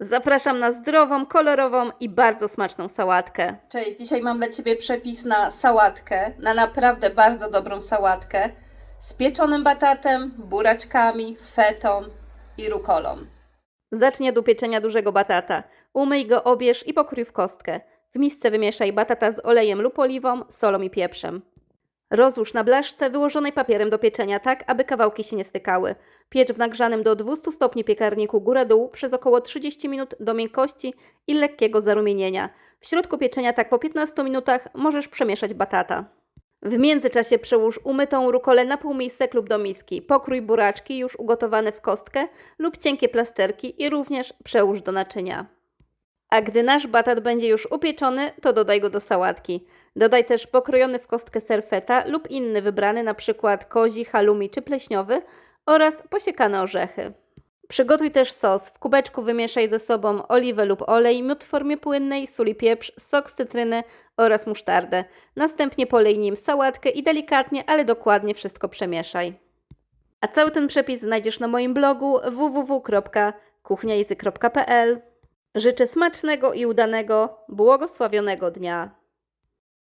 Zapraszam na zdrową, kolorową i bardzo smaczną sałatkę. Cześć, dzisiaj mam dla Ciebie przepis na sałatkę, na naprawdę bardzo dobrą sałatkę z pieczonym batatem, buraczkami, fetą i rukolą. Zacznij od upieczenia dużego batata. Umyj go, obierz i pokrój w kostkę. W misce wymieszaj batata z olejem lub oliwą, solą i pieprzem. Rozłóż na blaszce wyłożonej papierem do pieczenia tak, aby kawałki się nie stykały. Piecz w nagrzanym do 200 stopni piekarniku góra-dół przez około 30 minut do miękkości i lekkiego zarumienienia. W środku pieczenia tak po 15 minutach możesz przemieszać batata. W międzyczasie przełóż umytą rukolę na półmisek lub do miski. Pokrój buraczki już ugotowane w kostkę lub cienkie plasterki i również przełóż do naczynia. A gdy nasz batat będzie już upieczony, to dodaj go do sałatki. Dodaj też pokrojony w kostkę serfeta lub inny wybrany, np. kozi, halumi czy pleśniowy oraz posiekane orzechy. Przygotuj też sos. W kubeczku wymieszaj ze sobą oliwę lub olej, miód w formie płynnej, sól i pieprz, sok z cytryny oraz musztardę. Następnie polej nim sałatkę i delikatnie, ale dokładnie wszystko przemieszaj. A cały ten przepis znajdziesz na moim blogu www.kuchniajęzyk.pl. Życzę smacznego i udanego, błogosławionego dnia.